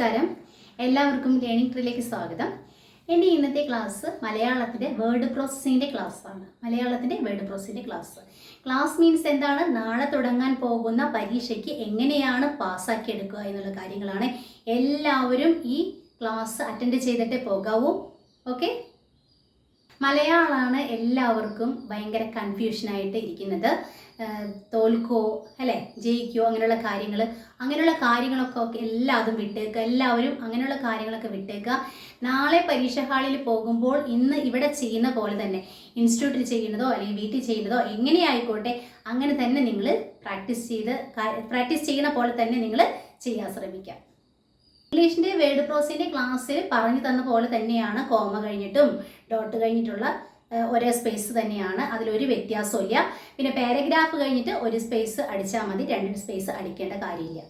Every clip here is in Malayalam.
നമസ്കാരം. എല്ലാവർക്കും ലേണിംഗ് ട്രീലേക്ക് സ്വാഗതം. എന്റെ ഇന്നത്തെ ക്ലാസ് മലയാളത്തിന്റെ വേർഡ് പ്രോസസ്സിങ്ങിന്റെ ആണ്. മലയാളത്തിന്റെ വേർഡ് പ്രോസസ്സിന്റെ ക്ലാസ് ക്ലാസ് മീൻസ് എന്താണ്? നാളെ തുടങ്ങാൻ പോകുന്ന പരീക്ഷയ്ക്ക് എങ്ങനെയാണ് പാസ്സാക്കി എടുക്കുക എന്നുള്ള കാര്യങ്ങളാണ്. എല്ലാവരും ഈ ക്ലാസ് അറ്റൻഡ് ചെയ്തിട്ട് പോകാവൂ. ഓക്കെ മലയാളമാണ് എല്ലാവർക്കും ഭയങ്കര കൺഫ്യൂഷനായിട്ട് ഇരിക്കുന്നത്. തോൽക്കോ അല്ലേ? ജയിക്കോ അങ്ങനെയുള്ള കാര്യങ്ങൾ അങ്ങനെയുള്ള കാര്യങ്ങളൊക്കെ എല്ലാതും വിട്ടേക്കുക എല്ലാവരും അങ്ങനെയുള്ള കാര്യങ്ങളൊക്കെ വിട്ടേക്കുക നാളെ പരീക്ഷ ഹാളിൽ പോകുമ്പോൾ ഇന്ന് ഇവിടെ ചെയ്യുന്ന പോലെ തന്നെ ഇൻസ്റ്റിറ്റ്യൂട്ടിൽ ചെയ്യുന്നതോ അല്ലെങ്കിൽ വീട്ടിൽ ചെയ്യുന്നതോ എങ്ങനെ എങ്ങനെയായിക്കോട്ടെ അങ്ങനെ തന്നെ നിങ്ങൾ പ്രാക്ടീസ് ചെയ്ത് പ്രാക്ടീസ് ചെയ്യുന്ന പോലെ തന്നെ നിങ്ങൾ ചെയ്യാൻ ശ്രമിക്കുക ഇംഗ്ലീഷിന്റെ വേർഡ് പ്രോസിന്റെ ക്ലാസ്സിൽ പറഞ്ഞു തന്ന പോലെ തന്നെയാണ് കോമ കഴിഞ്ഞിട്ടും ഡോട്ട് കഴിഞ്ഞിട്ടുള്ള ഒരേ സ്പേസ് തന്നെയാണ്. അതിലൊരു വ്യത്യാസവും ഇല്ല പിന്നെ പാരഗ്രാഫ് കഴിഞ്ഞിട്ട് ഒരു സ്പേസ് അടിച്ചാൽ മതി. രണ്ട് സ്പേസ് അടിക്കേണ്ട കാര്യമില്ല.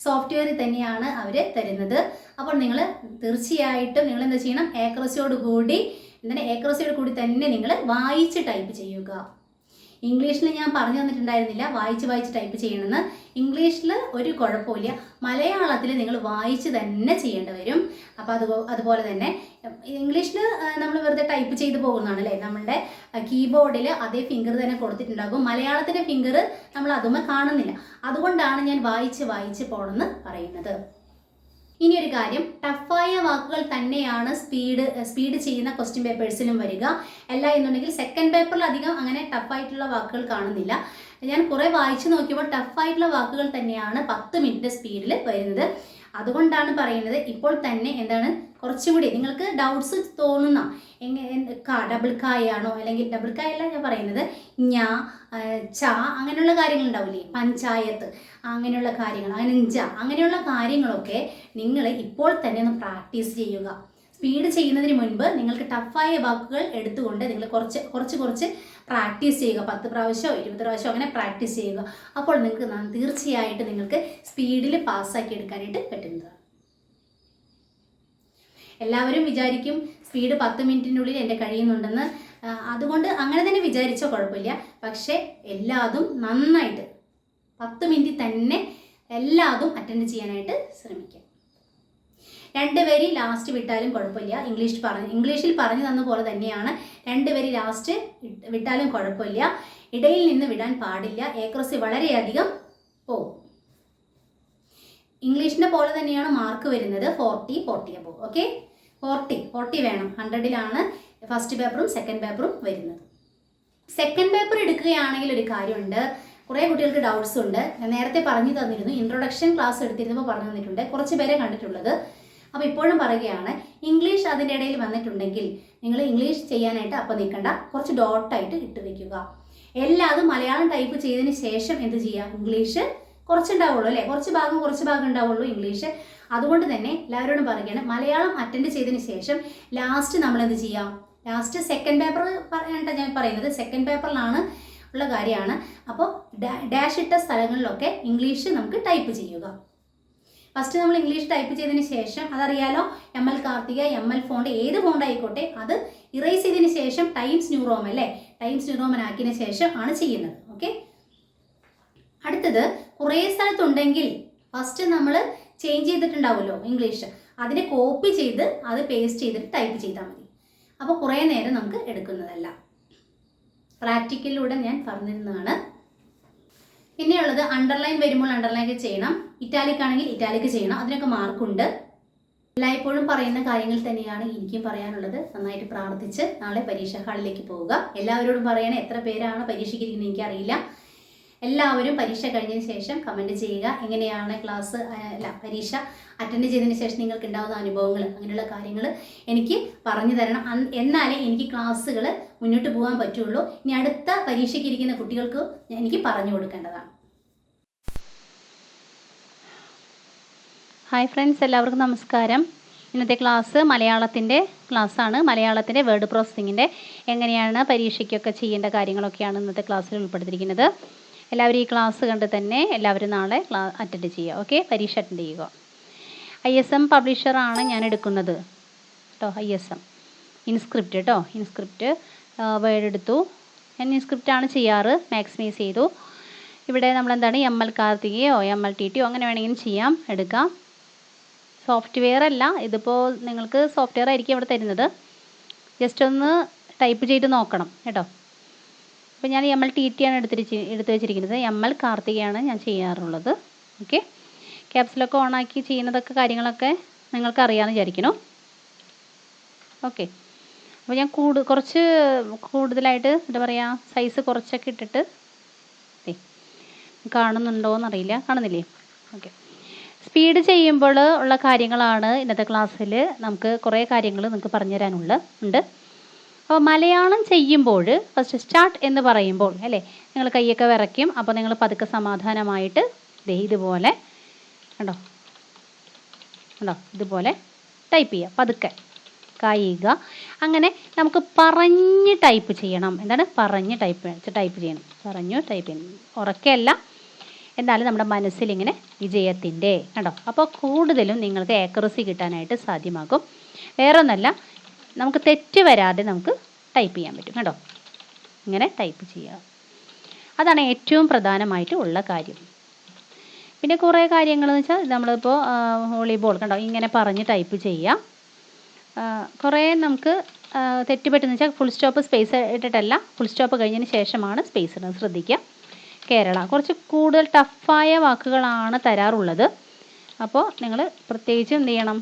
സോഫ്റ്റ്വെയറിൽ തന്നെയാണ് അവർ തരുന്നത്. അപ്പോൾ നിങ്ങൾ തീർച്ചയായിട്ടും നിങ്ങൾ എന്താ ചെയ്യണം? ഏക്രസിയോട് കൂടി എന്താണ് ഏക്രസിയോട് കൂടി തന്നെ നിങ്ങൾ വായിച്ച് ടൈപ്പ് ചെയ്യുക. ഇംഗ്ലീഷിൽ ഞാൻ പറഞ്ഞു തന്നിട്ടുണ്ടായിരുന്നില്ല. വായിച്ച് വായിച്ച് ടൈപ്പ് ചെയ്യണമെന്ന്. ഇംഗ്ലീഷിൽ ഒരു കുഴപ്പമില്ല. മലയാളത്തിൽ നിങ്ങൾ വായിച്ച് തന്നെ ചെയ്യേണ്ടി വരും. അപ്പോൾ അത് അതുപോലെ തന്നെ. ഇംഗ്ലീഷിൽ നമ്മൾ വെറുതെ ടൈപ്പ് ചെയ്ത് പോകുന്നതാണ് അല്ലേ? നമ്മളുടെ കീബോർഡിൽ അതേ ഫിംഗർ തന്നെ കൊടുത്തിട്ടുണ്ടാകും. മലയാളത്തിന്റെ ഫിംഗർ നമ്മൾ അതുമേ കാണുന്നില്ല. അതുകൊണ്ടാണ് ഞാൻ വായിച്ച് വായിച്ച് പോകണമെന്ന് പറയുന്നത്. ഇനി ഒരു കാര്യം ടഫായ വാക്കുകൾ തന്നെയാണ് സ്പീഡ് സ്പീഡ് ചെയ്യുന്ന ക്വസ്റ്റ്യൻ പേപ്പേഴ്സിലും വരിക. അല്ല എന്നുണ്ടെങ്കിൽ സെക്കൻഡ് പേപ്പറിൽ അധികം അങ്ങനെ ടഫായിട്ടുള്ള വാക്കുകൾ കാണുന്നില്ല. ഞാൻ കുറേ വായിച്ചു നോക്കിയപ്പോൾ ടഫായിട്ടുള്ള വാക്കുകൾ തന്നെയാണ് പത്ത് മിനിറ്റ് സ്പീഡിൽ വരുന്നത്. അതുകൊണ്ടാണ് പറയുന്നത് ഇപ്പോൾ തന്നെ എന്താണ് കുറച്ചുകൂടി നിങ്ങൾക്ക് ഡൗട്ട്സ് തോന്നുന്ന എങ്ങനെ കാ ഡബിൾ കായാണോ? അല്ലെങ്കിൽ ഡബിൾ കായല്ല ഞാൻ പറയുന്നത് ഞ ച അങ്ങനെയുള്ള കാര്യങ്ങൾ ഉണ്ടാവില്ലേ പഞ്ചായത്ത് അങ്ങനെയുള്ള കാര്യങ്ങൾ അങ്ങനെ ജ അങ്ങനെയുള്ള കാര്യങ്ങളൊക്കെ നിങ്ങൾ ഇപ്പോൾ തന്നെ ഒന്ന് പ്രാക്ടീസ് ചെയ്യുക. സ്പീഡ് ചെയ്യുന്നതിന് മുൻപ് നിങ്ങൾക്ക് ടഫായ വാക്കുകൾ എടുത്തുകൊണ്ട് നിങ്ങൾ കുറച്ച് കുറച്ച് കുറച്ച് പ്രാക്ടീസ് ചെയ്യുക. പത്ത് പ്രാവശ്യമോ ഇരുപത് പ്രാവശ്യമോ അങ്ങനെ പ്രാക്ടീസ് ചെയ്യുക. അപ്പോൾ നിങ്ങൾക്ക് തീർച്ചയായിട്ടും നിങ്ങൾക്ക് സ്പീഡിൽ പാസ്സാക്കി എടുക്കാനായിട്ട് പറ്റുന്നതാണ്. എല്ലാവരും വിചാരിക്കും സ്പീഡ് പത്ത് മിനിറ്റിനുള്ളിൽ എന്റെ കഴിയുന്നുണ്ടെന്ന് അതുകൊണ്ട് അങ്ങനെ തന്നെ വിചാരിച്ചോ കുഴപ്പമില്ല. പക്ഷേ എല്ലാതും നന്നായിട്ട് പത്ത് മിനിറ്റ് തന്നെ എല്ലാതും അറ്റൻഡ് ചെയ്യാനായിട്ട് ശ്രമിക്കാം. രണ്ട് വരി ലാസ്റ്റ് വിട്ടാലും കുഴപ്പമില്ല. ഇംഗ്ലീഷ് പറഞ്ഞ് ഇംഗ്ലീഷിൽ പറഞ്ഞു തന്ന പോലെ തന്നെയാണ്. രണ്ട് വരി ലാസ്റ്റ് വിട്ടാലും കുഴപ്പമില്ല. ഇടയിൽ നിന്ന് വിടാൻ പാടില്ല. ഏക്രസി വളരെയധികം പോകും ഇംഗ്ലീഷിന്റെ പോലെ തന്നെയാണ് മാർക്ക് വരുന്നത്. Forty forty above okay forty forty വേണം. ഹൺഡ്രഡിലാണ് ഫസ്റ്റ് പേപ്പറും സെക്കൻഡ് പേപ്പറും വരുന്നത്. സെക്കൻഡ് പേപ്പർ എടുക്കുകയാണെങ്കിൽ ഒരു കാര്യമുണ്ട്. കുറേ കുട്ടികൾക്ക് ഡൗട്ട്സ് ഉണ്ട്. നേരത്തെ പറഞ്ഞു തന്നിരുന്നു. ഇൻട്രൊഡക്ഷൻ ക്ലാസ് എടുത്തിരുന്നപ്പോൾ പറഞ്ഞു തന്നിട്ടുണ്ട്. കുറച്ച് പേരെ കണ്ടിട്ടുള്ളത്. അപ്പോൾ ഇപ്പോഴും പറയുകയാണ് ഇംഗ്ലീഷ് അതിന്റെ ഇടയിൽ വന്നിട്ടുണ്ടെങ്കിൽ നിങ്ങൾ ഇംഗ്ലീഷ് ചെയ്യാനായിട്ട് അപ്പം നിൽക്കണ്ട. കുറച്ച് ഡോട്ടായിട്ട് ഇട്ട് വയ്ക്കുക എല്ലാതും മലയാളം ടൈപ്പ് ചെയ്തതിന് ശേഷം എന്ത് ചെയ്യുക? ഇംഗ്ലീഷ് കുറച്ചുണ്ടാവുള്ളൂ അല്ലേ? കുറച്ച് ഭാഗം കുറച്ച് ഭാഗം ഉണ്ടാവുള്ളൂ ഇംഗ്ലീഷ്. അതുകൊണ്ട് തന്നെ എല്ലാവരോടും പറയുകയാണ് മലയാളം അറ്റൻഡ് ചെയ്തതിന് ശേഷം ലാസ്റ്റ് നമ്മൾ എന്ത് ചെയ്യാം? ലാസ്റ്റ് സെക്കൻഡ് പേപ്പർ പറയാനായിട്ട് ഞാൻ പറയുന്നത്. സെക്കൻഡ് പേപ്പറിലാണ് ഉള്ള കാര്യമാണ്. അപ്പോൾ ഡാഷ് ഇട്ട സ്ഥലങ്ങളിലൊക്കെ ഇംഗ്ലീഷ് നമുക്ക് ടൈപ്പ് ചെയ്യുക. ഫസ്റ്റ് നമ്മൾ ഇംഗ്ലീഷ് ടൈപ്പ് ചെയ്തതിന് ശേഷം അതറിയാലോ M L Karthika M L font ഏത് ഫോണ്ട് ആയിക്കോട്ടെ അത് ഇറേസ് ചെയ്തതിന് ശേഷം ടൈംസ് ന്യൂ റോമൻ അല്ലേ? ടൈംസ് ന്യൂ റോമൻ ആക്കിയതിന് ശേഷം ആണ് ചെയ്യുന്നത്. ഓക്കെ അടുത്തത് കുറേ സ്ഥലത്തുണ്ടെങ്കിൽ ഫസ്റ്റ് നമ്മൾ ചേഞ്ച് ചെയ്തിട്ടുണ്ടാവുമല്ലോ ഇംഗ്ലീഷ് അതിനെ കോപ്പി ചെയ്ത് അത് പേസ്റ്റ് ചെയ്തിട്ട് ടൈപ്പ് ചെയ്താൽ മതി. അപ്പോൾ കുറേ നേരം നമുക്ക് എടുക്കുന്നതല്ല. പ്രാക്ടിക്കലിലൂടെ ഞാൻ പറഞ്ഞിരുന്നതാണ്. പിന്നെയുള്ളത് അണ്ടർലൈൻ വരുമ്പോൾ അണ്ടർലൈൻ ചെയ്യണം. ഇറ്റാലിക് ആണെങ്കിൽ ഇറ്റാലിക് ചെയ്യണം. അതിനൊക്കെ മാർക്കുണ്ട് എല്ലായ്പ്പോഴും പറയുന്ന കാര്യങ്ങൾ തന്നെയാണ് എനിക്കും പറയാനുള്ളത്. നന്നായിട്ട് പ്രാർത്ഥിച്ച് നാളെ പരീക്ഷാ ഹാളിലേക്ക് പോവുക. എല്ലാവരോടും പറയണേ എത്ര പേരാണ് പരീക്ഷയ്ക്ക് എനിക്കറിയില്ല. എല്ലാവരും പരീക്ഷ കഴിഞ്ഞതിന് ശേഷം കമന്റ് ചെയ്യുക. എങ്ങനെയാണ് ക്ലാസ് അല്ല പരീക്ഷ അറ്റൻഡ് ചെയ്തതിന് ശേഷം നിങ്ങൾക്ക് ഉണ്ടാകുന്ന അനുഭവങ്ങൾ അങ്ങനെയുള്ള കാര്യങ്ങൾ എനിക്ക് പറഞ്ഞു തരണം. എന്നാലേ എനിക്ക് ക്ലാസ്സുകൾ മുന്നോട്ട് പോകാൻ പറ്റുള്ളൂ. ഇനി അടുത്ത പരീക്ഷയ്ക്ക് ഇരിക്കുന്ന കുട്ടികൾക്ക് എനിക്ക് പറഞ്ഞു കൊടുക്കേണ്ടതാണ്. ഹായ് ഫ്രണ്ട്സ് എല്ലാവർക്കും നമസ്കാരം. ഇന്നത്തെ ക്ലാസ് മലയാളത്തിന്റെ ക്ലാസ്സാണ് മലയാളത്തിന്റെ വേർഡ് പ്രോസസ്സിങ്ങിന്റെ എങ്ങനെയാണ് പരീക്ഷയ്ക്കൊക്കെ ചെയ്യേണ്ട കാര്യങ്ങളൊക്കെയാണ് ഇന്നത്തെ ക്ലാസ്സിൽ ഉൾപ്പെടുത്തിയിരിക്കുന്നത്. എല്ലാവരും ഈ ക്ലാസ് കണ്ട് തന്നെ എല്ലാവരും നാളെ ക്ലാ അറ്റൻഡ് ചെയ്യുക ഓക്കെ പരീക്ഷ അറ്റൻഡ് ചെയ്യുക. ഐ എസ് എം പബ്ലിഷറാണ് ഞാൻ എടുക്കുന്നത്. കേട്ടോ ഐ എസ് എം ഇൻസ്ക്രിപ്റ്റ് കേട്ടോ ഇൻസ്ക്രിപ്റ്റ് വേർഡ് എടുത്തു. ഞാൻ ഇൻസ്ക്രിപ്റ്റാണ് ചെയ്യാറ് മാക്സിമൈസ് ചെയ്തു. ഇവിടെ നമ്മൾ എന്താണ് എം എൽ കാർത്തികയോ എം എൽ ടി ടിയോ അങ്ങനെ വേണമെങ്കിലും ചെയ്യാം എടുക്കാം. സോഫ്റ്റ്വെയർ അല്ല ഇതിപ്പോൾ നിങ്ങൾക്ക് സോഫ്റ്റ്വെയർ ആയിരിക്കും ഇവിടെ തരുന്നത്. ജസ്റ്റ് ഒന്ന് ടൈപ്പ് ചെയ്ത് നോക്കണം കേട്ടോ. അപ്പോൾ ഞാൻ എം എൽ ടി ടി ആണ് എടുത്തിരിച്ച് എടുത്ത് വെച്ചിരിക്കുന്നത്. എം എൽ കാർത്തികയാണ് ഞാൻ ചെയ്യാറുള്ളത്. ഓക്കെ ക്യാപ്സിലൊക്കെ ഓണാക്കി ചെയ്യുന്നതൊക്കെ കാര്യങ്ങളൊക്കെ നിങ്ങൾക്ക് അറിയാമെന്ന് വിചാരിക്കുന്നു. ഓക്കെ അപ്പോൾ ഞാൻ കൂട് കുറച്ച് കൂടുതലായിട്ട് എന്താ പറയുക സൈസ് കുറച്ചൊക്കെ ഇട്ടിട്ട് ദേ, കാണുന്നുണ്ടോ എന്നറിയില്ല കാണുന്നില്ലേ? ഓക്കെ സ്പീഡ് ചെയ്യുമ്പോൾ ഉള്ള കാര്യങ്ങളാണ് ഇന്നത്തെ ക്ലാസ്സിൽ നമുക്ക് കുറേ കാര്യങ്ങൾ നിങ്ങൾക്ക് പറഞ്ഞു തരാനുള്ള ഉണ്ട്? അപ്പോൾ മലയാളം ചെയ്യുമ്പോൾ ഫസ്റ്റ് സ്റ്റാർട്ട് എന്ന് പറയുമ്പോൾ അല്ലേ? നിങ്ങൾ കൈയൊക്കെ വിറയ്ക്കും. അപ്പോൾ നിങ്ങൾ പതുക്കെ സമാധാനമായിട്ട് ദേ ഇതുപോലെ കണ്ടോ? കണ്ടോ? ഇതുപോലെ ടൈപ്പ് ചെയ്യുക. പതുക്കെ കായിക. അങ്ങനെ നമുക്ക് പറഞ്ഞ് ടൈപ്പ് ചെയ്യണം. എന്താണ്? പറഞ്ഞ് ടൈപ്പ് ടൈപ്പ് ചെയ്യണം. പറഞ്ഞു ടൈപ്പ് ചെയ്യണം. ഉറക്കെയല്ല എന്നാലും നമ്മുടെ മനസ്സിലിങ്ങനെ വിജയത്തിന്റെ കണ്ടോ? അപ്പോൾ കൂടുതലും നിങ്ങൾക്ക് ഏക്കറസി കിട്ടാനായിട്ട് സാധ്യമാകും. വേറൊന്നല്ല നമുക്ക് തെറ്റ് വരാതെ നമുക്ക് ടൈപ്പ് ചെയ്യാൻ പറ്റും കേട്ടോ ഇങ്ങനെ ടൈപ്പ് ചെയ്യുക അതാണ് ഏറ്റവും പ്രധാനമായിട്ട് ഉള്ള കാര്യം. പിന്നെ കുറേ കാര്യങ്ങളെന്ന് വെച്ചാൽ നമ്മളിപ്പോൾ വോളിബോൾ കണ്ടോ? ഇങ്ങനെ പറഞ്ഞ് ടൈപ്പ് ചെയ്യാം. കുറേ നമുക്ക് തെറ്റുപറ്റുന്ന വെച്ചാൽ ഫുൾ സ്റ്റോപ്പ് സ്പേസ് ഇട്ടിട്ടല്ല. ഫുൾ സ്റ്റോപ്പ് കഴിഞ്ഞതിന് ശേഷമാണ് സ്പേസ് ഇടുന്നത്. ശ്രദ്ധിക്കുക. കേരള. കുറച്ച് കൂടുതൽ ടഫായ വാക്കുകളാണ് തരാറുള്ളത്. അപ്പോൾ നിങ്ങൾ പ്രത്യേകിച്ച് എന്ത് ചെയ്യണം?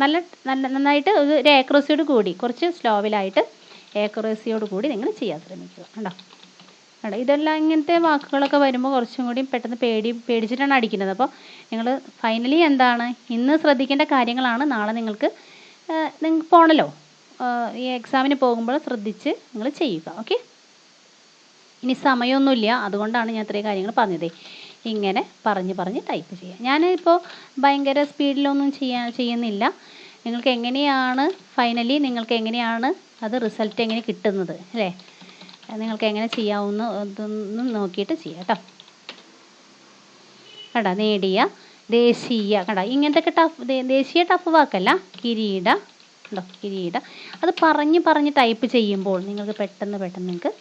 നല്ല നല്ല നന്നായിട്ട് ഒരു ഏക്രസിയോട് കൂടി കുറച്ച് സ്ലോവിലായിട്ട് ഏക്രസിയോട് കൂടി നിങ്ങൾ ചെയ്യാൻ ശ്രമിക്കുക. കണ്ടോ? കണ്ടോ? ഇതെല്ലാം ഇങ്ങനത്തെ വാക്കുകളൊക്കെ വരുമ്പോൾ കുറച്ചും കൂടി പെട്ടെന്ന് പേടി പേടിച്ചിട്ടാണ് അടിക്കുന്നത്. അപ്പോൾ നിങ്ങൾ ഫൈനലി എന്താണ്? ഇന്ന് ശ്രദ്ധിക്കേണ്ട കാര്യങ്ങളാണ്. നാളെ നിങ്ങൾക്ക് നിങ്ങൾക്ക് പോണല്ലോ ഈ എക്സാമിന് പോകുമ്പോൾ ശ്രദ്ധിച്ച് നിങ്ങൾ ചെയ്യുക. ഓക്കെ? ഇനി സമയമൊന്നുമില്ല. അതുകൊണ്ടാണ് ഞാൻ ഇത്രയും കാര്യങ്ങൾ പറഞ്ഞത്. ഇങ്ങനെ പറഞ്ഞ് പറഞ്ഞ് ടൈപ്പ് ചെയ്യുക ഞാനിപ്പോൾ ഭയങ്കര സ്പീഡിലൊന്നും ചെയ്യാ ചെയ്യുന്നില്ല. നിങ്ങൾക്ക് എങ്ങനെയാണ് ഫൈനലി നിങ്ങൾക്ക് എങ്ങനെയാണ് അത് റിസൾട്ട് എങ്ങനെ കിട്ടുന്നത് അല്ലേ? നിങ്ങൾക്ക് എങ്ങനെ ചെയ്യാവുന്ന ഇതൊന്നും നോക്കിയിട്ട് ചെയ്യാം കേട്ടോ കണ്ട? നേടിയ ദേശീയ കണ്ട? ഇങ്ങനത്തെ ടഫ് ദേശീയ ടഫ് വാക്കല്ല. കിരീട കണ്ടോ? കിരീട. അത് പറഞ്ഞ് പറഞ്ഞ് ടൈപ്പ് ചെയ്യുമ്പോൾ നിങ്ങൾക്ക് പെട്ടെന്ന് പെട്ടെന്ന് നിങ്ങൾക്ക്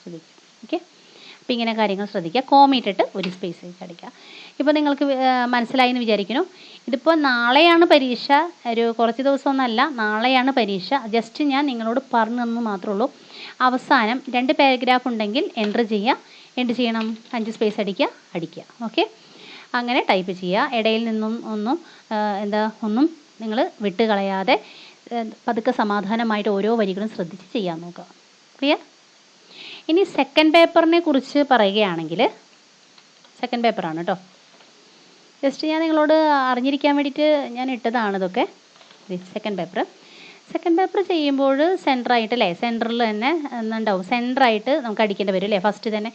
ശ്രദ്ധിക്കാം. ഓക്കെ അപ്പോൾ ഇങ്ങനെ കാര്യങ്ങൾ ശ്രദ്ധിക്കുക. കോമ ഇട്ടിട്ട് ഒരു സ്പേസ് അടിക്കുക. ഇപ്പോൾ നിങ്ങൾക്ക് മനസ്സിലായി എന്ന് വിചാരിക്കുന്നു. ഇതിപ്പോൾ നാളെയാണ് പരീക്ഷ. ഒരു കുറച്ച് ദിവസമൊന്നുമല്ല നാളെയാണ് പരീക്ഷ. ജസ്റ്റ് ഞാൻ നിങ്ങളോട് പറഞ്ഞു തന്നു മാത്രമേ ഉള്ളൂ. അവസാനം രണ്ട് പാരഗ്രാഫ് ഉണ്ടെങ്കിൽ എന്റർ ചെയ്യുക. എന്ത് ചെയ്യണം? അഞ്ച് സ്പേസ് അടിക്കുക. അടിക്കുക. ഓക്കെ അങ്ങനെ ടൈപ്പ് ചെയ്യുക. ഇടയിൽ നിന്നും ഒന്നും എന്താ ഒന്നും നിങ്ങൾ വിട്ട് കളയാതെ ആ, പതുക്കെ സമാധാനമായിട്ട് ഓരോ വരികളും ശ്രദ്ധിച്ച് ചെയ്യാൻ നോക്കുക. ക്ലിയർ ഇനി സെക്കൻഡ് പേപ്പറിനെ കുറിച്ച് പറയുകയാണെങ്കിൽ സെക്കൻഡ് പേപ്പറാണ് കേട്ടോ ജസ്റ്റ് ഞാൻ നിങ്ങളോട് അറിഞ്ഞിരിക്കാൻ വേണ്ടിയിട്ട് ഞാൻ ഇട്ടതാണ് ഇതൊക്കെ. സെക്കൻഡ് പേപ്പർ സെക്കൻഡ് പേപ്പർ ചെയ്യുമ്പോൾ സെന്ററായിട്ട് അല്ലേ? സെന്ററിൽ തന്നെ എന്നുണ്ടാവും സെന്ററായിട്ട് നമുക്ക് അടിക്കേണ്ടി വരും അല്ലേ? ഫസ്റ്റ് തന്നെ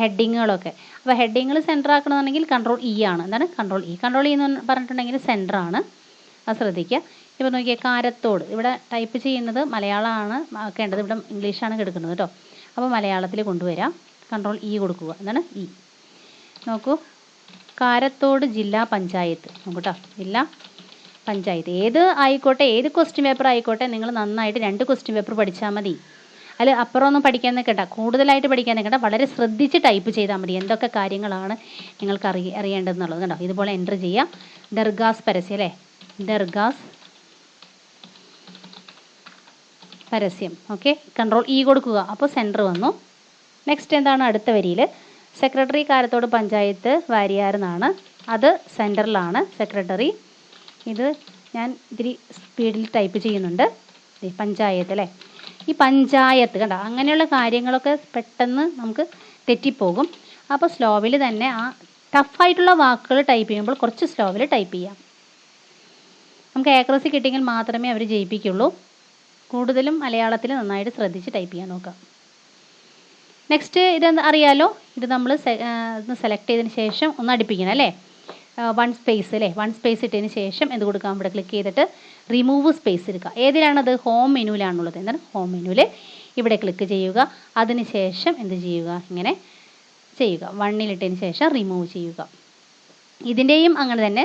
ഹെഡിങ്ങുകളൊക്കെ അപ്പോൾ ഹെഡിങ്ങൾ സെന്റർ ആക്കണമെന്നുണ്ടെങ്കിൽ കൺട്രോൾ ഇ ആണ്. എന്താണ്? കൺട്രോൾ ഇ കൺട്രോൾ ഇ എന്ന് പറഞ്ഞിട്ടുണ്ടെങ്കിൽ സെന്ററാണ് അത് ശ്രദ്ധിക്കുക. ഇപ്പോൾ നോക്കിയാൽ കാരത്തോട്. ഇവിടെ ടൈപ്പ് ചെയ്യുന്നത് മലയാളമാണ് ആക്കേണ്ടത്. ഇവിടെ ഇംഗ്ലീഷാണ് കിടക്കുന്നത് കേട്ടോ അപ്പോൾ മലയാളത്തിൽ കൊണ്ടുവരാം. കൺട്രോൾ ഇ കൊടുക്കുക. എന്താണ്? ഇ നോക്കൂ. കാരത്തോട് ജില്ലാ പഞ്ചായത്ത്. നോക്കൂട്ടോ. ജില്ലാ പഞ്ചായത്ത്. ഏത് ആയിക്കോട്ടെ ഏത് ക്വസ്റ്റ്യൻ പേപ്പർ ആയിക്കോട്ടെ നിങ്ങൾ നന്നായിട്ട് രണ്ട് ക്വസ്റ്റ്യൻ പേപ്പർ പഠിച്ചാൽ മതി. അല്ല അപ്പുറമൊന്നും പഠിക്കാൻ നിൽക്കണ്ട. കൂടുതലായിട്ട് പഠിക്കാൻ നിൽക്കണ്ട. വളരെ ശ്രദ്ധിച്ച് ടൈപ്പ് ചെയ്താൽ മതി. എന്തൊക്കെ കാര്യങ്ങളാണ് നിങ്ങൾക്ക് അറിയ അറിയേണ്ടതെന്നുള്ളത്. കണ്ടോ? ഇതുപോലെ എന്റർ ചെയ്യുക ദർഗാസ് പരസ്യം അല്ലേ? ദർഗാസ് പരസ്യം. ഓക്കെ കൺട്രോൾ ഇ കൊടുക്കുക. അപ്പോൾ സെന്റർ വന്നു. നെക്സ്റ്റ് എന്താണ് അടുത്ത വരിയിൽ സെക്രട്ടറി കാരത്തോട് പഞ്ചായത്ത് വാരിയാരെന്നാണ്. അത് സെന്ററിലാണ് സെക്രട്ടറി ഇത് ഞാൻ ഇത്തിരി സ്പീഡിൽ ടൈപ്പ് ചെയ്യുന്നുണ്ട്. പഞ്ചായത്ത് അല്ലേ? ഈ പഞ്ചായത്ത് കണ്ട? അങ്ങനെയുള്ള കാര്യങ്ങളൊക്കെ പെട്ടെന്ന് നമുക്ക് തെറ്റിപ്പോകും. അപ്പോൾ സ്ലോവിൽ തന്നെ ആ ടഫായിട്ടുള്ള വാക്കുകൾ ടൈപ്പ് ചെയ്യുമ്പോൾ കുറച്ച് സ്ലോവിൽ ടൈപ്പ് ചെയ്യാം. നമുക്ക് ഏക്രസി കിട്ടിയെങ്കിൽ മാത്രമേ അവർ ജയിപ്പിക്കുള്ളൂ. കൂടുതലും മലയാളത്തിൽ നന്നായിട്ട് ശ്രദ്ധിച്ച് ടൈപ്പ് ചെയ്യാൻ നോക്കുക നെക്സ്റ്റ് ഇത് അറിയാലോ? ഇത് നമ്മൾ സെലക്ട് ചെയ്തതിന് ശേഷം ഒന്ന് അടുപ്പിക്കണം അല്ലേ? വൺ സ്പേസ് അല്ലേ? വൺ സ്പേസ് ഇട്ടതിന് ശേഷം എന്ത് കൊടുക്കാം? ഇവിടെ ക്ലിക്ക് ചെയ്തിട്ട് റിമൂവ് സ്പേസ് എടുക്കുക ഏതിലാണത്? ഹോം മെനുവിലാണുള്ളത് എന്താണ്? ഹോം മെനുവിൽ ഇവിടെ ക്ലിക്ക് ചെയ്യുക. അതിന് ശേഷം എന്ത് ചെയ്യുക? ഇങ്ങനെ ചെയ്യുക. വണ്ണിലിട്ടതിന് ശേഷം റിമൂവ് ചെയ്യുക. ഇതിന്റെയും അങ്ങനെ തന്നെ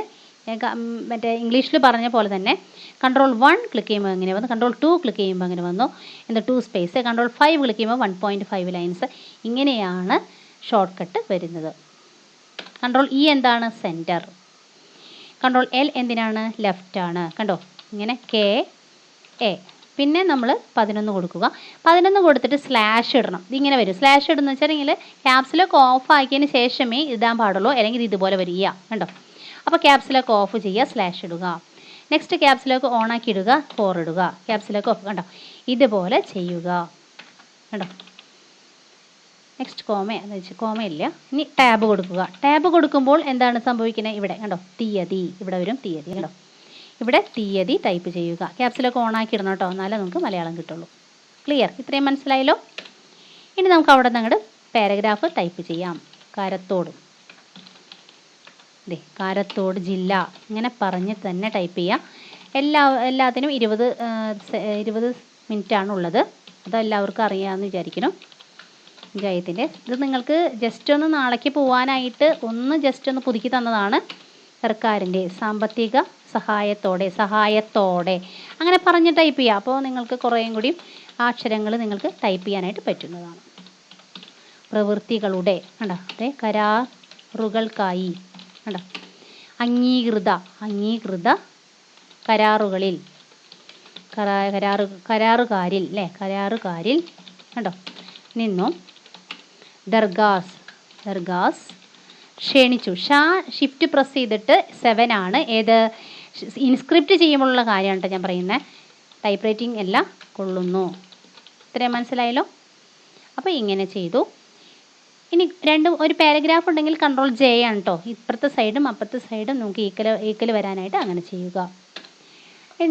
മറ്റേ ഇംഗ്ലീഷിൽ പറഞ്ഞ പോലെ തന്നെ കൺട്രോൾ വൺ ക്ലിക്ക് ചെയ്യുമ്പോൾ അങ്ങനെ വന്നു കൺട്രോൾ ടു ക്ലിക്ക് ചെയ്യുമ്പോൾ അങ്ങനെ വന്നു. എന്താ two space control five click ചെയ്യുമ്പോൾ വൺ പോയിന്റ് ഫൈവ് ലൈൻസ് ഇങ്ങനെയാണ് ഷോർട്ട് കട്ട് വരുന്നത്. കൺട്രോൾ ഇ എന്താണ്? സെന്റർ കൺട്രോൾ എൽ എന്തിനാണ്? ലെഫ്റ്റ് ആണ്. കണ്ടോ? ഇങ്ങനെ കെ എ പിന്നെ നമ്മൾ പതിനൊന്ന് കൊടുക്കുക. പതിനൊന്ന് കൊടുത്തിട്ട് സ്ലാഷ് ഇടണം. ഇതിങ്ങനെ വരും. സ്ലാഷ് ഇടുന്ന വെച്ചിട്ടുണ്ടെങ്കിൽ ക്യാപ്സിലൊക്കെ ഓഫ് ആക്കിയതിന് ശേഷമേ ഇടാൻ പാടുള്ളൂ. അല്ലെങ്കിൽ ഇത് ഇതുപോലെ വരിക. കണ്ടോ? അപ്പോൾ ക്യാപ്സിലൊക്കെ ഓഫ് ചെയ്യുക സ്ലാഷ് ഇടുക. നെക്സ്റ്റ് ക്യാപ്സിലൊക്കെ ഓൺ ആക്കി ഇടുക ഫോർ ഇടുക. ക്യാപ്സിലൊക്കെ ഓഫ് കണ്ടോ? ഇതുപോലെ ചെയ്യുക. കണ്ടോ? നെക്സ്റ്റ് കോമ എന്ന് വെച്ചാൽ കോമയില്ല ഇനി ടാബ് കൊടുക്കുക. ടാബ് കൊടുക്കുമ്പോൾ എന്താണ് സംഭവിക്കുന്നത് ഇവിടെ? കണ്ടോ? തീയതി. ഇവിടെ വരും തീയതി. കണ്ടോ? ഇവിടെ തീയതി ടൈപ്പ് ചെയ്യുക. ക്യാപ്സിലൊക്കെ ഓൺ ആക്കി ഇടണം കേട്ടോ. എന്നാലേ നമുക്ക് മലയാളം കിട്ടുള്ളൂ. ക്ലിയർ ഇത്രയും മനസ്സിലായല്ലോ? ഇനി നമുക്ക് അവിടെ നിന്ന് അങ്ങോട്ട് പാരഗ്രാഫ് ടൈപ്പ് ചെയ്യാം. കാരത്തോട്. ദേ കാരത്തോട് ജില്ല. ഇങ്ങനെ പറഞ്ഞ് തന്നെ ടൈപ്പ് ചെയ്യുക എല്ലാ എല്ലാത്തിനും ഇരുപത് ഇരുപത് ഉള്ളത് അത് എല്ലാവർക്കും അറിയാമെന്ന് വിചാരിക്കണം പഞ്ചായത്തിന്റെ ഇത് നിങ്ങൾക്ക് ജസ്റ്റ് ഒന്ന് നാളേക്ക് പോകാനായിട്ട് ഒന്ന് ജസ്റ്റ് ഒന്ന് പുതുക്കി തന്നതാണ് സർക്കാരിന്റെ സാമ്പത്തിക സഹായത്തോടെ സഹായത്തോടെ. അങ്ങനെ പറഞ്ഞ് ടൈപ്പ് ചെയ്യുക അപ്പോൾ നിങ്ങൾക്ക് കുറേയും കൂടി അക്ഷരങ്ങൾ നിങ്ങൾക്ക് ടൈപ്പ് ചെയ്യാനായിട്ട് പറ്റുന്നതാണ്. പ്രവൃത്തികളുടെ കണ്ടോ? അതെ കരാറുകൾക്കായി കണ്ടോ? അംഗീകൃത അംഗീകൃത കരാറുകളിൽ കരാറ് കരാറു കരാറുകാരിൽ അല്ലേ? കരാറുകാരിൽ കണ്ടോ? നിന്നും ദർഗാസ് ദർഗാസ് ക്ഷണിച്ചു. ഷാ ഷിഫ്റ്റ് പ്രസ് ചെയ്തിട്ട് സെവൻ ആണ്. ഏത്? ഇൻസ്ക്രിപ്റ്റ് ചെയ്യുമ്പോഴുള്ള കാര്യമാണ് കേട്ടോ ഞാൻ പറയുന്നത് ടൈപ്പ് റൈറ്റിംഗ് എല്ലാം കൊള്ളുന്നു. ഇത്രയും മനസ്സിലായല്ലോ? അപ്പോൾ ഇങ്ങനെ ചെയ്തു. ഇനി രണ്ടും ഒരു പാരഗ്രാഫ് ഉണ്ടെങ്കിൽ കൺട്രോൾ ജെ ആണ് കേട്ടോ ഇപ്പുറത്തെ സൈഡും അപ്പുറത്തെ സൈഡും നമുക്ക് ഈക്കൽ ഈക്കൽ വരാനായിട്ട് അങ്ങനെ ചെയ്യുക.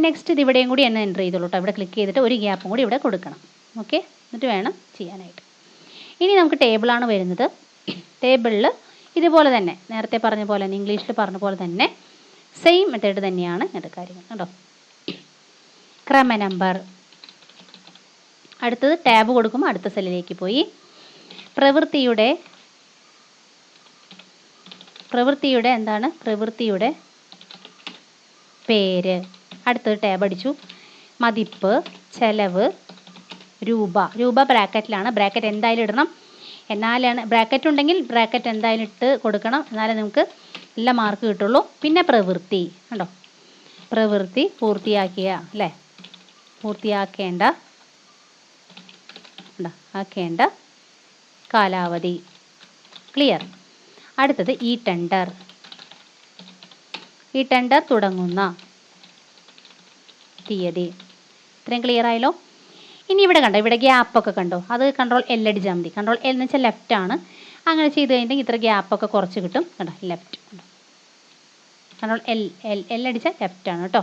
നെക്സ്റ്റ് ഇത് ഇവിടെയും കൂടി എന്നെ എന്റർ ചെയ്തോളൂ കേട്ടോ ഇവിടെ ക്ലിക്ക് ചെയ്തിട്ട് ഒരു ഗ്യാപ്പും കൂടി ഇവിടെ കൊടുക്കണം. ഓക്കെ എന്നിട്ട് വേണം ചെയ്യാനായിട്ട്. ഇനി നമുക്ക് ടേബിളാണ് വരുന്നത്. ടേബിളിൽ ഇതുപോലെ തന്നെ നേരത്തെ പറഞ്ഞ പോലെ തന്നെ ഇംഗ്ലീഷിൽ പറഞ്ഞ പോലെ തന്നെ സെയിം മെത്തേഡ് തന്നെയാണ് ഇങ്ങനത്തെ കാര്യങ്ങൾ കേട്ടോ ക്രമ നമ്പർ അടുത്തത് ടാബ് കൊടുക്കുമ്പോൾ അടുത്ത സെല്ലിലേക്ക് പോയി പ്രവൃത്തിയുടെ പ്രവൃത്തിയുടെ എന്താണ്? പ്രവൃത്തിയുടെ പേര്. അടുത്തത് ടാബ് അടിച്ചു. മതിപ്പ് ചെലവ് രൂപ. രൂപ ബ്രാക്കറ്റിലാണ്. ബ്രാക്കറ്റ് എന്തായാലും ഇടണം. എന്നാലാണ് ബ്രാക്കറ്റ് ഉണ്ടെങ്കിൽ ബ്രാക്കറ്റ് എന്തായാലും ഇട്ട് കൊടുക്കണം. എന്നാലേ നമുക്ക് എല്ലാ മാർക്ക് കിട്ടുള്ളൂ. പിന്നെ പ്രവൃത്തി. കണ്ടോ? പ്രവൃത്തി പൂർത്തിയാക്കിയ അല്ലേ? പൂർത്തിയാക്കേണ്ട കണ്ടോ? ആക്കേണ്ട കാലാവധി. ക്ലിയർ അടുത്തത് ഈ ടെൻഡർ ഈ ടെൻഡർ തുടങ്ങുന്ന തീയതി. ഇത്രയും ക്ലിയർ ആയല്ലോ? ഇനി ഇവിടെ കണ്ടോ ഇവിടെ ഗ്യാപ്പൊക്കെ കണ്ടോ? അത് കൺട്രോൾ എൽ അടിച്ചാൽ മതി. കൺട്രോൾ എൽ എന്ന് വെച്ചാൽ ലെഫ്റ്റ് ആണ്. അങ്ങനെ ചെയ്ത് കഴിഞ്ഞിട്ടുണ്ടെങ്കിൽ ഇത്ര ഗ്യാപ്പൊക്കെ കുറച്ച് കിട്ടും. കണ്ടോ? Left control L L L അടിച്ചാൽ ലെഫ്റ്റ് ആണ് കേട്ടോ.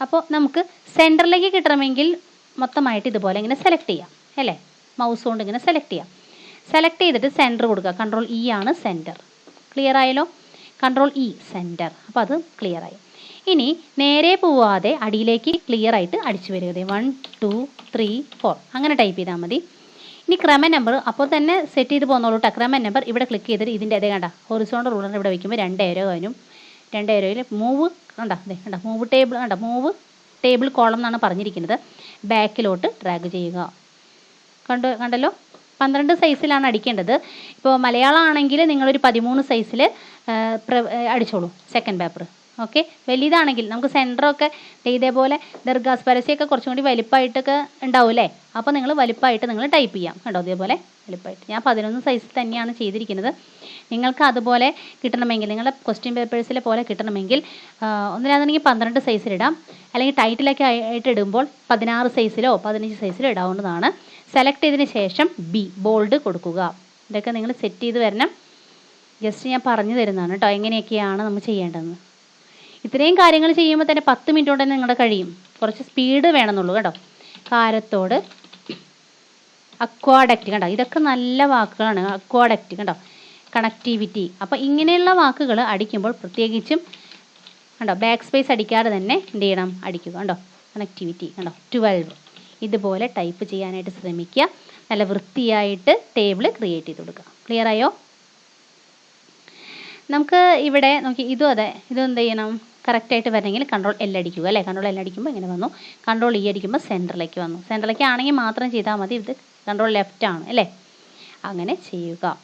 അപ്പോൾ നമുക്ക് സെന്ററിലേക്ക് കിട്ടണമെങ്കിൽ മൊത്തമായിട്ട് ഇതുപോലെ ഇങ്ങനെ സെലക്ട് ചെയ്യാം. അല്ലേ? മൗസ് കൊണ്ട് ഇങ്ങനെ സെലക്ട് ചെയ്യാം. സെലക്ട് ചെയ്തിട്ട് സെന്റർ കൊടുക്കുക. കൺട്രോൾ ഇ ആണ് സെന്റർ ക്ലിയർ ആയല്ലോ? കൺട്രോൾ ഇ സെന്റർ അപ്പോൾ അത് ക്ലിയർ ആയി. ഇനി നേരെ പോവാതെ അടിയിലേക്ക് ക്ലിയർ ആയിട്ട് അടിച്ചു വരിക. വൺ ടു ത്രീ ഫോർ അങ്ങനെ ടൈപ്പ് ചെയ്താൽ മതി. ഇനി ക്രമ നമ്പർ അപ്പോൾ തന്നെ സെറ്റ് ചെയ്ത് പോകുന്നുള്ളൂ കേട്ടോ ക്രമ നമ്പർ ഇവിടെ ക്ലിക്ക് ചെയ്തിട്ട് ഇതിന്റെ അതേ കണ്ട. ഹൊറിസോണ്ടൽ റൂളർ ഇവിടെ വയ്ക്കുമ്പോൾ രണ്ട് ഏരോ അതിനും രണ്ട് ഏരോയിൽ മൂവ് കണ്ട? അതെ കണ്ട? മൂവ് ടേബിൾ കണ്ട? മൂവ് ടേബിൾ കോളം എന്നാണ് പറഞ്ഞിരിക്കുന്നത്. ബാക്കിലോട്ട് ഡ്രാഗ് ചെയ്യുക. കണ്ടു കണ്ടല്ലോ? പന്ത്രണ്ട് സൈസിലാണ് അടിക്കേണ്ടത്. ഇപ്പോൾ മലയാളം ആണെങ്കിൽ നിങ്ങളൊരു പതിമൂന്ന് സൈസിൽ അടിച്ചോളൂ സെക്കൻഡ് പേപ്പർ ഓക്കെ വലിയതാണെങ്കിൽ നമുക്ക് സെന്ററൊക്കെ ഇതേപോലെ ദർഗാസ് പരസ്യമൊക്കെ കുറച്ചും കൂടി വലിപ്പമായിട്ടൊക്കെ ഉണ്ടാവും അല്ലേ? അപ്പോൾ നിങ്ങൾ വലിപ്പമായിട്ട് നിങ്ങൾ ടൈപ്പ് ചെയ്യാം. കേട്ടോ ഇതേപോലെ വലിപ്പമായിട്ട് ഞാൻ പതിനൊന്ന് സൈസിൽ തന്നെയാണ് ചെയ്തിരിക്കുന്നത്. നിങ്ങൾക്ക് അതുപോലെ കിട്ടണമെങ്കിൽ നിങ്ങളുടെ ക്വസ്റ്റ്യൻ പേപ്പേഴ്സിലെ പോലെ കിട്ടണമെങ്കിൽ ഒന്നിലാണെന്നുണ്ടെങ്കിൽ പന്ത്രണ്ട് സൈസിലിടാം അല്ലെങ്കിൽ ടൈറ്റിലൊക്കെ ആയിട്ട് ഇടുമ്പോൾ പതിനാറ് സൈസിലോ പതിനഞ്ച് സൈസിലോ ഇടാവുന്നതാണ്. സെലക്ട് ചെയ്തതിന് ശേഷം ബി ബോൾഡ് കൊടുക്കുക. ഇതൊക്കെ നിങ്ങൾ സെറ്റ് ചെയ്ത് വരണം. ജസ്റ്റ് ഞാൻ പറഞ്ഞു തരുന്നതാണ് കേട്ടോ എങ്ങനെയൊക്കെയാണ് നമ്മൾ ചെയ്യേണ്ടതെന്ന് ഇത്രയും കാര്യങ്ങൾ ചെയ്യുമ്പോൾ തന്നെ പത്ത് മിനിറ്റ് കൊണ്ട് തന്നെ നിങ്ങളുടെ കഴിയും. കുറച്ച് സ്പീഡ് വേണമെന്നുള്ളൂ കേട്ടോ. കാരത്തോട് അക്വാഡക്റ്റ് കണ്ടോ? ഇതൊക്കെ നല്ല വാക്കുകളാണ് അക്വാഡക്റ്റ് കണ്ടോ? കണക്ടിവിറ്റി അപ്പോൾ ഇങ്ങനെയുള്ള വാക്കുകൾ അടിക്കുമ്പോൾ പ്രത്യേകിച്ചും കണ്ടോ? ബാക്ക് സ്പേസ് അടിക്കാതെ തന്നെ എന്ത് ചെയ്യണം? അടിക്കുക കണ്ടോ? കണക്ടിവിറ്റി കണ്ടോ? ട്വൽവ് ഇതുപോലെ ടൈപ്പ് ചെയ്യാനായിട്ട് ശ്രമിക്കുക. നല്ല വൃത്തിയായിട്ട് ടേബിൾ ക്രിയേറ്റ് ചെയ്ത് കൊടുക്കുക. ക്ലിയർ ആയോ? നമുക്ക് ഇവിടെ നോക്കി ഇതും അതെ ഇതും എന്ത് ചെയ്യണം? കറക്റ്റായിട്ട് വരണമെങ്കിൽ കൺട്രോൾ എൽ അടിക്കുക അല്ലേ? കൺട്രോൾ എൽ അടിക്കുമ്പോൾ ഇങ്ങനെ വന്നു. കൺട്രോൾ ഇ അടിക്കുമ്പോൾ സെന്ററിലേക്ക് വന്നു. സെന്ററിലേക്ക് ആണെങ്കിൽ മാത്രം ചെയ്താൽ മതി ഇത് കൺട്രോൾ ലെഫ്റ്റ് ആണ് അല്ലേ? അങ്ങനെ ചെയ്യുക.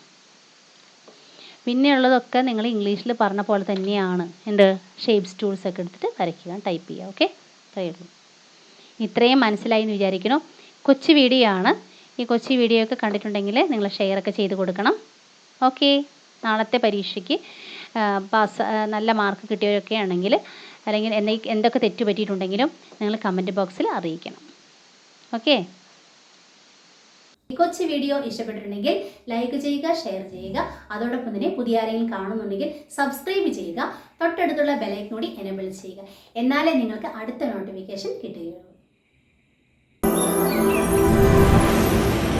പിന്നെയുള്ളതൊക്കെ നിങ്ങൾ ഇംഗ്ലീഷിൽ പറഞ്ഞ പോലെ തന്നെയാണ്. എന്ത്? ഷേപ്സ് ടൂൾസ് ഒക്കെ എടുത്തിട്ട് വരയ്ക്കുക ടൈപ്പ് ചെയ്യുക ഓക്കെ അത്രയേ ഉള്ളൂ. ഇത്രയും മനസ്സിലായി എന്ന് വിചാരിക്കുന്നു. കൊച്ചു വീഡിയോ ആണ് ഈ കൊച്ചു വീഡിയോ ഒക്കെ കണ്ടിട്ടുണ്ടെങ്കിൽ നിങ്ങൾ ഷെയർ ഒക്കെ ചെയ്ത് കൊടുക്കണം. ഓക്കെ നാളത്തെ പരീക്ഷയ്ക്ക് പാസ് നല്ല മാർക്ക് കിട്ടിയവരൊക്കെ ആണെങ്കിൽ അല്ലെങ്കിൽ എന്തെ എന്തൊക്കെ തെറ്റ് പറ്റിയിട്ടുണ്ടെങ്കിലും നിങ്ങൾ കമന്റ് ബോക്സിൽ അറിയിക്കണം. ഓക്കെ ഈ കൊച്ചു വീഡിയോ ഇഷ്ടപ്പെട്ടിട്ടുണ്ടെങ്കിൽ ലൈക്ക് ചെയ്യുക ഷെയർ ചെയ്യുക. അതോടൊപ്പം തന്നെ പുതിയ ആരെങ്കിലും കാണുന്നുണ്ടെങ്കിൽ സബ്സ്ക്രൈബ് ചെയ്യുക. തൊട്ടടുത്തുള്ള ബെലൈക്കൂടി എനേബിൾ ചെയ്യുക. എന്നാലേ നിങ്ങൾക്ക് അടുത്ത നോട്ടിഫിക്കേഷൻ കിട്ടുകയുള്ളൂ. Bye.